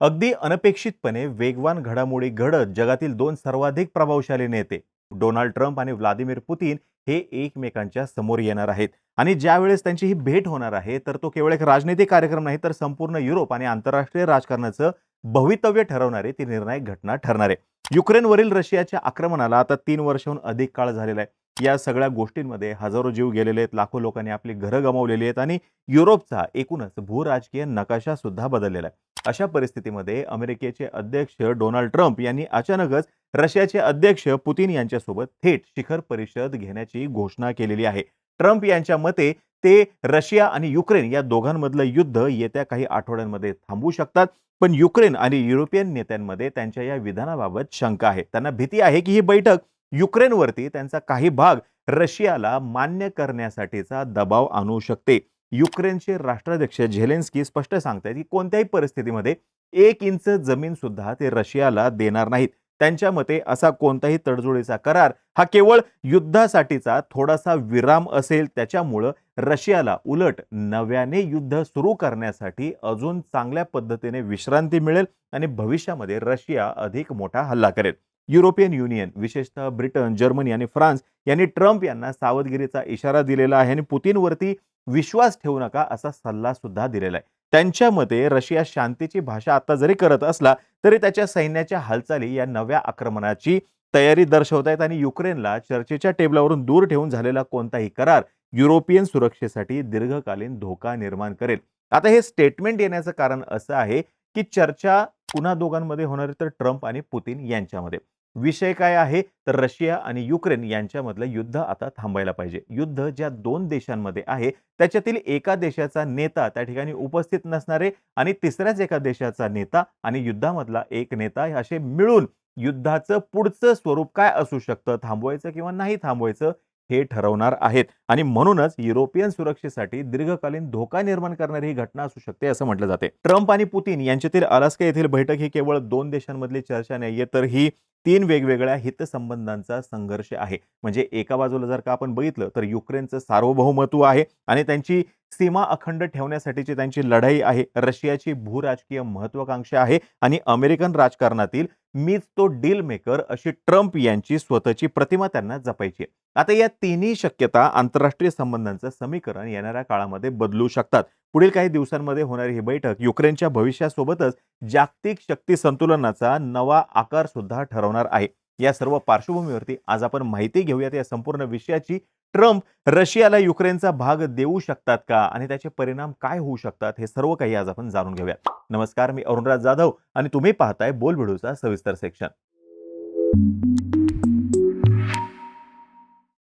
अगदी अनपेक्षितपणे वेगवान घडामोडी घडत जगातील दोन सर्वाधिक प्रभावशाली नेते डोनाल्ड ट्रम्प आणि व्लादिमीर पुतीन हे एकमेकांच्या समोर येणार आहेत. आणि ज्यावेळेस त्यांची ही भेट होणार आहे तर तो केवळ एक राजनैतिक कार्यक्रम नाही तर संपूर्ण युरोप आणि आंतरराष्ट्रीय राजकारणाचं भवितव्य ठरवणारी ती निर्णायक घटना ठरणार आहे. युक्रेनवरील रशियाच्या आक्रमणाला आता तीन वर्षाहून अधिक काळ झालेला आहे. या सगळ्या गोष्टींमध्ये हजारो जीव गेलेले आहेत लाखो लोकांनी आपली घरं गमावलेली आहेत आणि युरोपचा एकूणच भूराजकीय नकाशा सुद्धा बदललेला आहे. अशा परिस्थितीमध्ये अमेरिकेचे अध्यक्ष डोनाल्ड ट्रम्प यांनी अचानकच रशियाचे अध्यक्ष पुतीन यांच्यासोबत थेट शिखर परिषद घेण्याची घोषणा केलेली आहे. ट्रम्प यांच्या मते ते रशिया आणि युक्रेन या दोघांमधलं युद्ध येत्या काही आठवड्यांमध्ये थांबवू शकतात पण युक्रेन आणि युरोपियन नेत्यांमध्ये त्यांच्या या विधानाबाबत शंका आहे. त्यांना भीती आहे की ही बैठक युक्रेनवरती त्यांचा काही भाग रशियाला मान्य करण्यासाठीचा दबाव आणू शकते. युक्रेनचे राष्ट्राध्यक्ष झेलेन्स्की स्पष्ट सांगतायत की कोणत्याही परिस्थितीमध्ये एक इंच जमीन सुद्धा ते रशियाला देणार नाहीत. त्यांच्या मते असा कोणताही तडजोडीचा करार हा केवळ युद्धासाठीचा थोडासा विराम असेल. त्याच्यामुळं रशियाला उलट नव्याने युद्ध सुरू करण्यासाठी अजून चांगल्या पद्धतीने विश्रांती मिळेल आणि भविष्यामध्ये रशिया अधिक मोठा हल्ला करेल. युरोपियन युनियन विशेषतः ब्रिटन जर्मनी आणि फ्रान्स यांनी ट्रम्प यांना सावधगिरीचा इशारा दिलेला आहे आणि पुतीनवरती विश्वास ठेवू नका असा सल्ला सुद्धा दिलेला आहे. त्यांच्या मते रशिया शांतीची भाषा आता जरी करत असला तरी त्याच्या सैन्याच्या हालचाली या नव्या आक्रमणाची तयारी दर्शवत आहेत आणि युक्रेनला चर्चेच्या टेबलावरून दूर ठेवून झालेला कोणताही करार युरोपियन सुरक्षेसाठी दीर्घकालीन धोका निर्माण करेल. आता हे स्टेटमेंट येण्याचं कारण असं आहे की चर्चा पुन्हा दोघांमध्ये होणार तर ट्रम्प आणि पुतीन यांच्यामध्ये. विषय काय आहे? तर रशिया आणि युक्रेन यांच्यामधलं युद्ध आता थांबायला पाहिजे. युद्ध ज्या दोन देशांमध्ये आहे त्याच्यातील एका देशाचा नेता त्या ठिकाणी उपस्थित नसणारे आणि तिसऱ्याच एका देशाचा नेता आणि युद्धामधला एक नेता हे असे मिळून युद्धाचं पुढचं स्वरूप काय असू शकतं? थांबवायचं किंवा नाही थांबवायचं? हे ठरवणार आहेत. आणि म्हणूनच युरोपियन सुरक्षेसाठी दीर्घकालीन धोका निर्माण करणारी ही घटना असू शकते असं म्हटलं जाते. ट्रम्प आणि पुतीन यांच्यातील अलास्का येथील बैठक ही केवळ दोन देशांमधली चर्चा नाहीये तर ही तीन वेगवेगळ्या हितसंबंधांचा संघर्ष आहे. म्हणजे एका बाजूला जर का आपण बघितलं तर युक्रेनचं सार्वभौमत्व आहे आणि त्यांची सीमा अखंड ठेवण्यासाठीची त्यांची लढाई आहे. रशियाची भूराजकीय महत्वाकांक्षा आहे आणि अमेरिकन राजकारणातील मीच तो डील मेकर अशी ट्रम्प यांची स्वतःची प्रतिमा त्यांना जपायची आहे. आता या तिन्ही शक्यता आंतरराष्ट्रीय संबंधांचं समीकरण येणाऱ्या काळामध्ये बदलू शकतात. पुढील काही दिवसांमध्ये होणारी ही बैठक युक्रेनच्या भविष्यासोबतच जागतिक शक्ती संतुलनाचा नवा आकार सुद्धा ठरवणार आहे. या सर्व पार्श्वभूमीवरती आज आपण माहिती घेऊयात या संपूर्ण विषयाची. ट्रम्प रशियाला युक्रेनचा भाग देऊ शकतात का? आणि त्याचे परिणाम काय होऊ शकतात? हे सर्व काही आज आपण जाणून घेऊया नमस्कार मी अरुणराज जाधव आणि तुम्ही पाहताय बोलबिडूचा सविस्तर सेक्शन.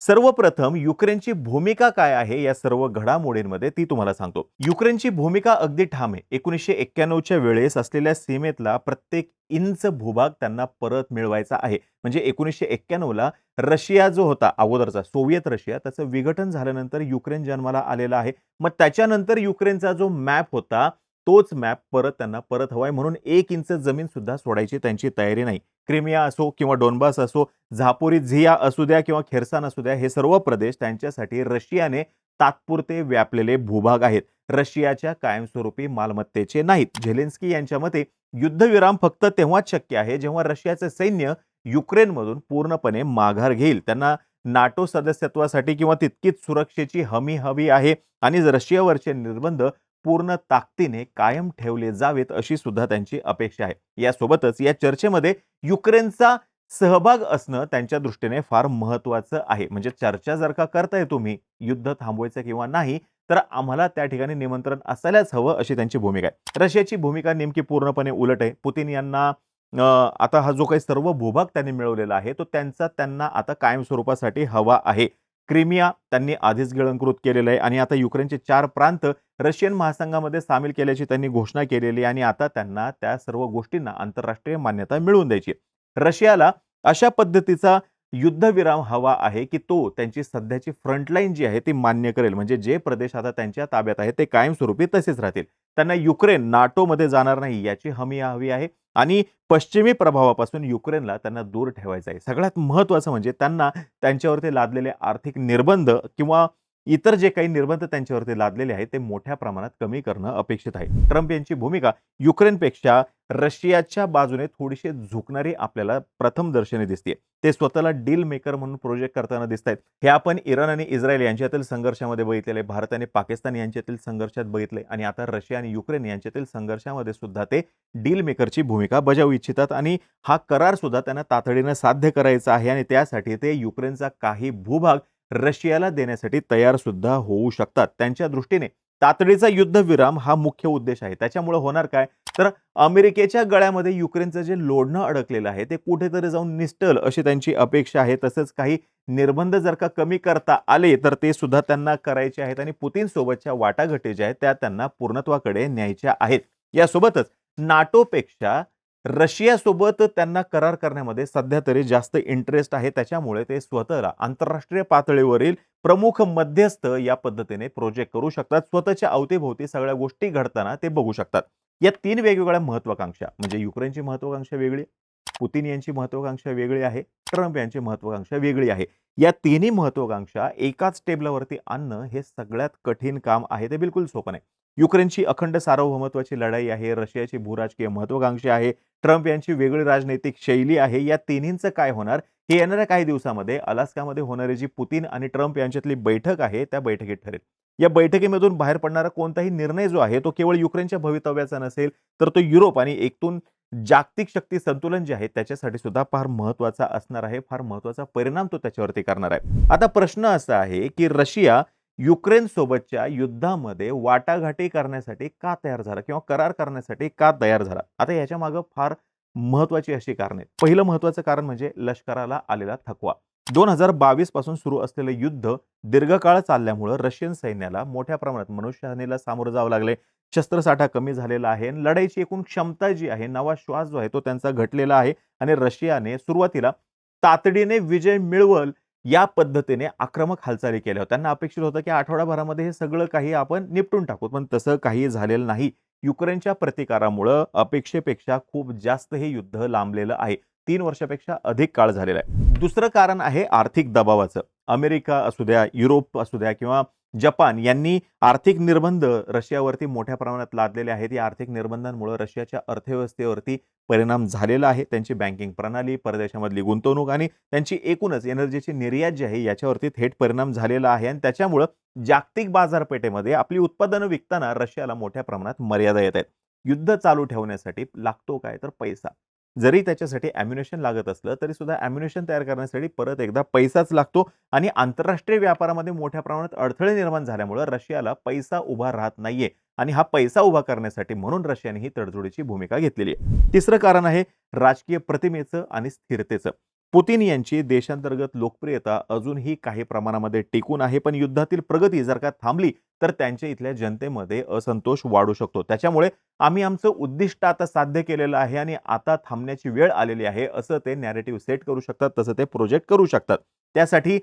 सर्वप्रथम युक्रेनची भूमिका काय आहे या सर्व घडामोडींमध्ये ती तुम्हाला सांगतो. युक्रेनची भूमिका अगदी ठाम आहे. एकोणीसशे एक्क्याण्णवच्या वेळेस असलेल्या सीमेतला प्रत्येक इंच भूभाग त्यांना परत मिळवायचा आहे. म्हणजे एकोणीसशे एक्क्याण्णवला रशिया जो होता अगोदरचा सोव्हिएत रशिया त्याचं विघटन झाल्यानंतर युक्रेन जन्माला आलेला आहे. मग त्याच्यानंतर युक्रेनचा जो मॅप होता तोच मॅप परत त्यांना परत हवाय म्हणून एक इंच जमीन सुद्धा सोडायची त्यांची तयारी नाही. क्रिमिया असो किंवा डोनबास असो झापोरी झिया असू द्या किंवा खेरसान असू द्या हे सर्व प्रदेश त्यांच्यासाठी रशियाने तात्पुरते व्यापलेले भूभाग आहेत. रशियाच्या कायमस्वरूपी मालमत्तेचे नाहीत. झेलेन्स्की यांच्या मते युद्धविराम फक्त तेव्हाच शक्य आहे जेव्हा रशियाचे सैन्य युक्रेनमधून पूर्णपणे माघार घेईल. त्यांना नाटो सदस्यत्वासाठी किंवा तितकीच सुरक्षेची हमी हवी आहे. आणि रशियावरचे निर्बंध पूर्ण ताकदीने कायम ठेवले जावेत अशी सुद्धा त्यांची अपेक्षा आहे. यासोबतच या चर्चेमध्ये युक्रेनचा सहभाग असणं त्यांच्या दृष्टीने फार महत्वाचं आहे. म्हणजे चर्चा जर का करताय तुम्ही युद्ध थांबवायचं किंवा नाही तर आम्हाला त्या ठिकाणी निमंत्रण असायलाच हवं अशी त्यांची भूमिका आहे. रशियाची भूमिका नेमकी पूर्णपणे उलट आहे. पुतीन यांना आता हा जो काही सर्व भूभाग त्यांनी मिळवलेला आहे तो त्यांचा त्यांना आता कायम स्वरूपासाठी हवा आहे. क्रिमिया त्यांनी आधीच गिळंकृत केलेलं आहे आणि आता युक्रेनचे चार प्रांत रशियन महासंघामध्ये सामील केल्याची त्यांनी घोषणा केलेली आहे आणि आता त्यांना त्या सर्व गोष्टींना आंतरराष्ट्रीय मान्यता मिळवून द्यायची रशियाला अशा पद्धतीचा युद्धविराम हवा आहे की तो त्यांची सध्याची फ्रंटलाईन जी आहे ती मान्य करेल. म्हणजे जे प्रदेश आता त्यांच्या ताब्यात आहे ते कायमस्वरूपी तसेच राहतील. त्यांना युक्रेन नाटोमध्ये जाणार नाही याची हमी हवी आहे. आणि पश्चिमी प्रभावापासून युक्रेनला त्यांना दूर ठेवायचं आहे. सगळ्यात महत्त्वाचं म्हणजे त्यांना त्यांच्यावरती लादलेले आर्थिक निर्बंध किंवा इतर जे काही निर्बंध त्यांच्यावरती लादलेले आहेत ते मोठ्या प्रमाणात कमी करणं अपेक्षित आहे. ट्रम्प यांची भूमिका युक्रेनपेक्षा रशियाच्या बाजूने थोडीशी झुकणारी आपल्याला प्रथम दर्शनी दिसते ते स्वतःला डील मेकर म्हणून प्रोजेक्ट करताना दिसत आहेत हे आपण इराण आणि इस्रायल यांच्यातील संघर्षामध्ये बघितलेले भारत आणि पाकिस्तान यांच्यातील संघर्षात बघितले आणि आता रशिया आणि युक्रेन यांच्यातील संघर्षामध्ये सुद्धा ते डील मेकरची भूमिका बजावू इच्छितात आणि हा करार सुद्धा त्यांना तातडीनं साध्य करायचा आहे आणि त्यासाठी ते युक्रेनचा काही भूभाग रशियाला देण्यासाठी तयार सुद्धा होऊ शकतात. त्यांच्या दृष्टीने तातडीचा युद्धविराम हा मुख्य उद्देश आहे. त्याच्यामुळे होणार काय? तर अमेरिकेच्या गळ्यामध्ये युक्रेनचं जे लोढणं अडकलेलं आहे ते कुठेतरी जाऊन निस्टल अशी त्यांची अपेक्षा आहे. तसंच काही निर्बंध जर का कमी करता आले तर ते सुद्धा त्यांना करायचे आहेत आणि पुतीन सोबतच्या वाटाघाटी ज्या आहेत त्या त्यांना पूर्णत्वाकडे न्यायच्या आहेत. यासोबतच नाटोपेक्षा रशियासोबत त्यांना करार करण्यामध्ये सध्या तरी जास्त इंटरेस्ट आहे. त्याच्यामुळे ते स्वतःला आंतरराष्ट्रीय पातळीवरील प्रमुख मध्यस्थ या पद्धतीने प्रोजेक्ट करू शकतात. स्वतःच्या अवतीभोवती सगळ्या गोष्टी घडताना ते बघू शकतात. या तीन वेगवेगळ्या महत्वाकांक्षा म्हणजे युक्रेनची महत्वाकांक्षा वेगळी पुतीन यांची महत्वाकांक्षा वेगळी आहे ट्रम्प यांची महत्वाकांक्षा वेगळी आहे. या तिन्ही महत्वाकांक्षा एकाच टेबलावरती आणणं हे सगळ्यात कठीण काम आहे. ते बिलकुल सोपं नाही. युक्रेनची अखंड सार्वभौमत्वाची लढाई आहे रशियाची भूराजकीय महत्वाकांक्षा आहे ट्रम्प यांची वेगळी राजनैतिक शैली आहे या तिन्हींचं काय होणार? हे येणाऱ्या काही दिवसामध्ये अलास्कामध्ये होणारी जी पुतीन आणि ट्रम्प यांच्यातली बैठक आहे त्या बैठकीत ठरेल. या बैठकीमधून बाहेर पडणारा कोणताही निर्णय जो आहे तो केवळ युक्रेनच्या भवितव्याचा नसेल तर तो युरोप आणि एकतून जागतिक शक्ती संतुलन जे आहे त्याच्यासाठी सुद्धा फार महत्त्वाचा असणार आहे फार महत्त्वाचा परिणाम तो त्याच्यावरती करणार आहे. आता प्रश्न असा आहे की रशिया युक्रेन सोबतच्या युद्धामध्ये वाटाघाटी करण्यासाठी का तयार झाला किंवा करार करण्यासाठी का तयार झाला? आता याच्या मागं फार महत्वाची अशी कारण आहेत. पहिलं महत्वाचं कारण म्हणजे लष्कराला आलेला थकवा. दोन हजार बावीसपासून सुरू असलेलं युद्ध दीर्घकाळ चालल्यामुळं रशियन सैन्याला मोठ्या प्रमाणात मनुष्यहानीला सामोरं जावं लागले शस्त्रसाठा कमी झालेला आहे. लढाईची एकूण क्षमता जी आहे नवा श्वास जो आहे तो त्यांचा घटलेला आहे आणि रशियाने सुरुवातीला तातडीने विजय मिळवल या पद्धतीने आक्रमक हालचाली केल्या होत्या. त्यांना अपेक्षित होतं की आठवड्याभरामध्ये हे सगळं काही आपण निपटून टाकू. पण तसं काही झालेलं नाही. युक्रेनच्या प्रतिकारामुळं अपेक्षेपेक्षा खूप जास्त हे युद्ध लांबलेलं आहे. तीन वर्षापेक्षा अधिक काळ झालेला आहे. दुसरं कारण आहे आर्थिक दबावाचं. अमेरिका असू द्या युरोप असू द्या किंवा जपान यांनी आर्थिक निर्बंध रशियावरती मोठ्या प्रमाणात लादलेले आहेत. या आर्थिक निर्बंधांमुळे रशियाच्या अर्थव्यवस्थेवरती परिणाम झालेला आहे. त्यांची बँकिंग प्रणाली परदेशामधली गुंतवणूक आणि त्यांची एकूणच एनर्जीची निर्यात जी आहे याच्यावरती थेट परिणाम झालेला आहे. आणि त्याच्यामुळं जागतिक बाजारपेठेमध्ये आपली उत्पादनं विकताना रशियाला मोठ्या प्रमाणात मर्यादा येत आहेत. युद्ध चालू ठेवण्यासाठी लागतो काय तर पैसा. जरी त्याच्यासाठी ॲम्युनेशन लागत असलं तरी सुद्धा ॲम्युनेशन तयार करण्यासाठी परत एकदा पैसाच लागतो आणि आंतरराष्ट्रीय व्यापारामध्ये मोठ्या प्रमाणात अडथळे निर्माण झाल्यामुळं रशियाला पैसा उभा राहत नाहीये आणि हा पैसा उभा करण्यासाठी म्हणून रशियाने ही तडजोडीची भूमिका घेतलेली आहे. तिसरं कारण आहे राजकीय प्रतिमेचं आणि स्थिरतेचं. पुतीन यांची देशांतर्गत लोकप्रियता अजूनही काही प्रमाणामध्ये टिकून आहे पण युद्धातील प्रगती जर का थांबली तर त्यांच्या इथल्या जनतेमध्ये असंतोष वाढू शकतो. त्याच्यामुळे आम्ही आमचं उद्दिष्ट आता साध्य केलेलं आहे आणि आता थांबण्याची वेळ आलेली आहे असं ते नॅरेटिव्ह सेट करू शकतात तसं ते प्रोजेक्ट करू शकतात. त्यासाठी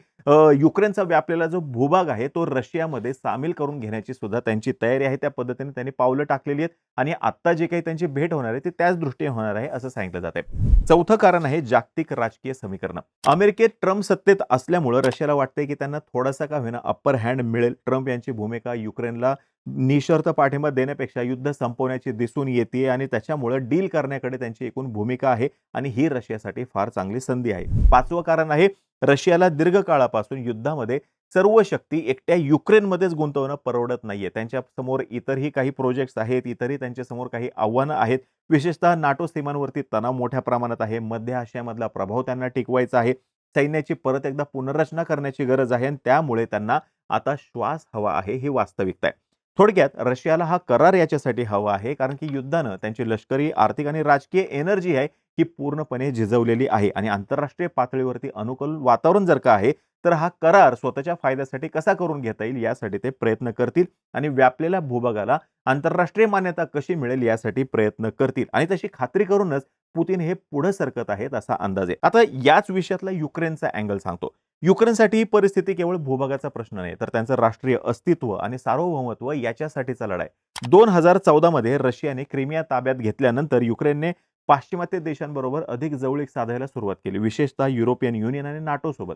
युक्रेनचा व्यापलेला जो भूभाग आहे तो रशियामध्ये सामील करून घेण्याची सुद्धा त्यांची तयारी आहे. त्या पद्धतीने त्यांनी पावलं टाकलेली आहेत आणि आत्ता जे काही त्यांची भेट होणार आहे ते त्याच दृष्टीने होणार आहे असं सांगितलं जात आहे चौथं कारण आहे जागतिक राजकीय समीकरण. अमेरिकेत ट्रम्प सत्तेत असल्यामुळं रशियाला वाटतंय की त्यांना थोडासा का होईना अप्पर हँड मिळेल. ट्रम्प यांची भूमिका युक्रेनला निशर्त पाठिंबा देण्यापेक्षा युद्ध संपवण्याची दिसून येते आणि त्याच्यामुळं डील करण्याकडे त्यांची एकूण भूमिका आहे आणि ही रशियासाठी फार चांगली संधी आहे. पाचवं कारण आहे रशियाला दीर्घकाळापासून युद्धामध्ये सर्व शक्ती एकट्या युक्रेनमध्येच गुंतवणं परवडत नाहीये. त्यांच्यासमोर इतरही काही प्रोजेक्ट्स आहेत इतरही त्यांच्यासमोर काही आव्हानं आहेत. विशेषतः नाटो सीमांवरती तणाव मोठ्या प्रमाणात आहे. मध्य आशियामधला प्रभाव त्यांना टिकवायचा आहे. सैन्याची परत एकदा पुनर्रचना करण्याची गरज आहे आणि त्यामुळे त्यांना आता श्वास हवा आहे ही वास्तविकता आहे. थोडक्यात रशियाला हा करार याच्यासाठी हवा आहे कारण की युद्धानं त्यांची लष्करी आर्थिक आणि राजकीय एनर्जी आहे ही पूर्णपणे झिजवलेली आहे. आणि आंतरराष्ट्रीय पातळीवरती अनुकूल वातावरण जर का आहे तर हा करार स्वतःच्या फायद्यासाठी कसा करून घेता येईल यासाठी ते प्रयत्न करतील आणि व्यापलेल्या भूभागाला आंतरराष्ट्रीय मान्यता कशी मिळेल यासाठी प्रयत्न करतील. आणि तशी खात्री करूनच पुतीन हे पुढे सरकत आहेत असा अंदाज आहे. आता याच विषयातला युक्रेनचा अँगल सांगतो. युक्रेनसाठी ही परिस्थिती केवळ भूभागाचा प्रश्न नाही तर त्यांचं राष्ट्रीय अस्तित्व आणि सार्वभौमत्व याच्यासाठीचा लढाय दोन हजार चौदामध्ये रशियाने क्रिमिया ताब्यात घेतल्यानंतर युक्रेनने पाश्चिमात्य देशांबरोबर अधिक जवळीक साधायला सुरुवात केली विशेषतः युरोपियन युनियन आणि नाटोसोबत.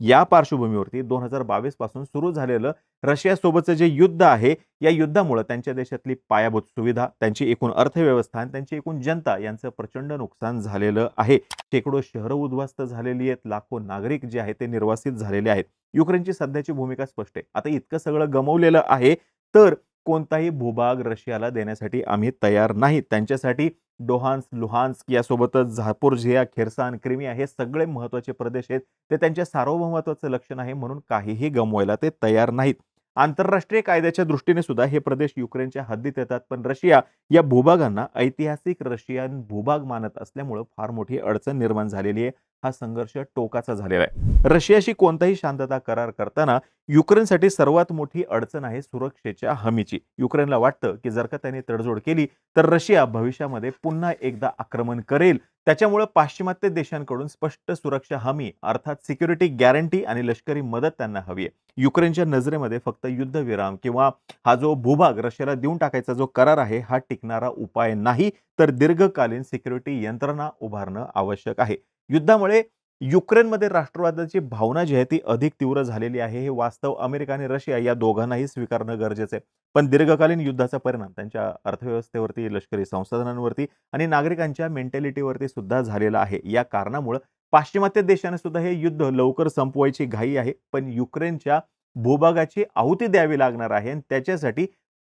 या पार्श्वभूमीवरती दोन हजार बावीसपासून सुरू झालेलं रशियासोबतचं जे युद्ध आहे या युद्धामुळे त्यांच्या देशातली पायाभूत सुविधा त्यांची एकूण अर्थव्यवस्था आणि त्यांची एकूण जनता यांचं प्रचंड नुकसान झालेलं आहे. शेकडो शहरं उद्ध्वस्त झालेली आहेत लाखो नागरिक जे आहेत ते निर्वासित झालेले आहेत. युक्रेनची सध्याची भूमिका स्पष्ट आहे. आता इतकं सगळं गमवलेलं आहे तर कोणताही भूभाग रशियाला देण्यासाठी आम्ही तयार नाही. त्यांच्यासाठी डोहान्स लुहान्स्क यासोबतच झापोर्झिया खेरसान क्रिमिया हे सगळे महत्त्वाचे प्रदेश आहेत. ते त्यांच्या सार्वभौमत्वाचं लक्षण आहे म्हणून काहीही गमवायला ते तयार नाहीत. आंतरराष्ट्रीय कायद्याच्या दृष्टीने सुद्धा हे प्रदेश युक्रेनच्या हद्दीत येतात. पण रशिया या भूभागांना ऐतिहासिक रशियन भूभाग मानत असल्यामुळं फार मोठी अडचण निर्माण झालेली आहे. हा संघर्ष टोकाचा झालेला आहे. रशियाशी कोणताही शांतता करार करताना युक्रेनसाठी सर्वात मोठी अडचण आहे सुरक्षेच्या हमीची. युक्रेनला वाटतं की जर का त्यांनी तडजोड केली तर रशिया भविष्यामध्ये पुन्हा एकदा आक्रमण करेल. त्याच्यामुळे पाश्चिमात्य देशांकडून स्पष्ट सुरक्षा हमी अर्थात सिक्युरिटी गॅरंटी आणि लष्करी मदत त्यांना हवी आहे. युक्रेनच्या नजरेमध्ये फक्त युद्धविराम किंवा हा जो भूभाग रशियाला देऊन टाकायचा जो करार आहे हा टिकणारा उपाय नाही तर दीर्घकालीन सिक्युरिटी यंत्रणा उभारणं आवश्यक आहे. युद्धामुळे युक्रेनमध्ये राष्ट्रवादाची भावना जी आहे ती अधिक तीव्र झालेली आहे. हे वास्तव अमेरिका आणि रशिया या दोघांनाही स्वीकारणं गरजेचं आहे. पण दीर्घकालीन युद्धाचा परिणाम त्यांच्या अर्थव्यवस्थेवरती लष्करी संसाधनांवरती आणि नागरिकांच्या मेंटॅलिटीवरती सुद्धा झालेला आहे. या कारणामुळं पाश्चिमात्य देशाने सुद्धा हे युद्ध लवकर संपवायची घाई आहे. पण युक्रेनच्या भूभागाची आहुती द्यावी लागणार आहे आणि त्याच्यासाठी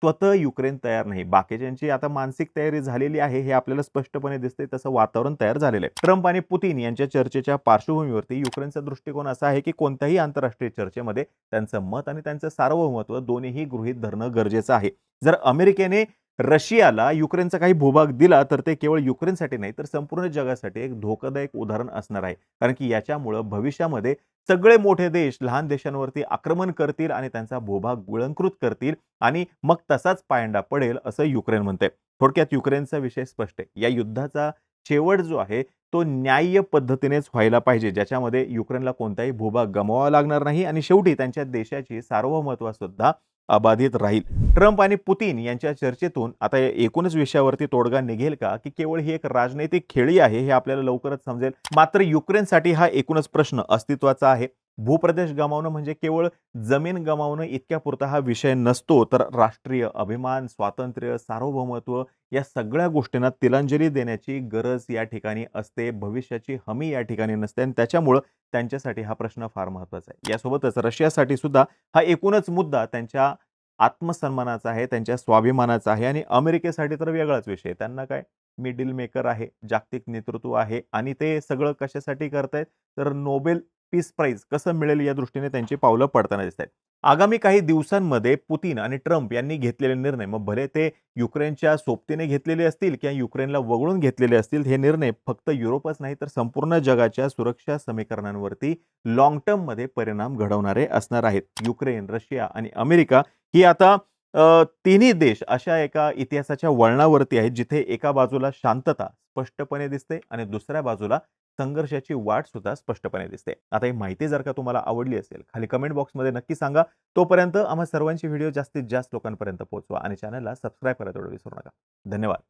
स्वतः युक्रेन तयार नाही. बाकीच्यांची आता मानसिक तयारी झालेली आहे हे आपल्याला स्पष्टपणे दिसते तसं वातावरण तयार झालेलं आहे. ट्रम्प आणि पुतीन यांच्या चर्चेच्या पार्श्वभूमीवरती युक्रेनचा दृष्टिकोन असा आहे की कोणत्याही आंतरराष्ट्रीय चर्चेमध्ये त्यांचं मत आणि त्यांचं सार्वभौमत्व दोन्हीही गृहीत धरणं गरजेचं आहे. जर अमेरिकेने रशियाला युक्रेनचा काही भूभाग दिला तर ते केवळ युक्रेनसाठी नाही तर संपूर्ण जगासाठी एक धोकादायक उदाहरण असणार आहे. कारण की याच्यामुळं भविष्यामध्ये सगळे मोठे देश लहान देशांवरती आक्रमण करतील आणि त्यांचा भूभाग गुळंकृत करतील आणि मग तसाच पायंडा पडेल असं युक्रेन म्हणते थोडक्यात युक्रेनचा विषय स्पष्ट आहे. या युद्धाचा शेवट जो आहे तो न्याय्य पद्धतीनेच व्हायला पाहिजे ज्याच्यामध्ये युक्रेनला कोणताही भूभाग गमवावा लागणार नाही आणि शेवटी त्यांच्या देशाची सार्वभौमत्व सुद्धा अबाधित राहील. ट्रम्प आणि पुतीन यांच्या चर्चेतून आता एकूणच विषयावरती तोडगा निघेल का? की केवळ ही एक राजनैतिक खेळी आहे हे आपल्याला लवकरच समजेल? मात्र युक्रेनसाठी हा एकूणच प्रश्न अस्तित्वाचा आहे. भूप्रदेश गमावणं म्हणजे केवळ जमीन गमावणं इतक्या पुरता हा विषय नसतो तर राष्ट्रीय अभिमान स्वातंत्र्य सार्वभौमत्व या सगळ्या गोष्टींना तिलांजली देण्याची गरज या ठिकाणी असते भविष्याची हमी या ठिकाणी नसते आणि त्याच्यामुळं त्यांच्यासाठी हा प्रश्न फार महत्त्वाचा आहे. यासोबतच रशियासाठी सुद्धा हा एकूणच मुद्दा त्यांच्या आत्मसन्मानाचा आहे त्यांच्या स्वाभिमानाचा आहे आणि अमेरिकेसाठी तर वेगळाच विषय त्यांना काय? मिडिल मेकर आहे जागतिक नेतृत्व आहे आणि ते सगळं कशासाठी करतायत? तर नोबेल पीस प्राईज कसं मिळेल या दृष्टीने त्यांची पावलं पडताना दिसत आहेत. आगामी काही दिवसांमध्ये पुतीन आणि ट्रम्प यांनी घेतलेले निर्णय मग भले ते युक्रेनच्या सोबतीने घेतलेले असतील किंवा युक्रेनला वगळून घेतलेले असतील हे निर्णय फक्त युरोपच नाही तर संपूर्ण जगाच्या सुरक्षा समीकरणांवरती लॉंग टर्ममध्ये परिणाम घडवणारे असणार आहेत. युक्रेन रशिया आणि अमेरिका ही आता तिन्ही देश अशा एका इतिहासाच्या वळणावरती आहेत जिथे एका बाजूला शांतता स्पष्टपणे दिसते आणि दुसऱ्या बाजूला संघर्षाची वाट सुद्धा स्पष्टपणे दिसते. आता ही माहिती जर का तुम्हाला आवडली असेल खाली कमेंट बॉक्समध्ये नक्की सांगा. तोपर्यंत आम्हा सर्वांची व्हिडिओ जास्तीत जास्त लोकांपर्यंत पोहोचवा आणि चॅनलला सबस्क्राईब करायला विसरू नका. धन्यवाद.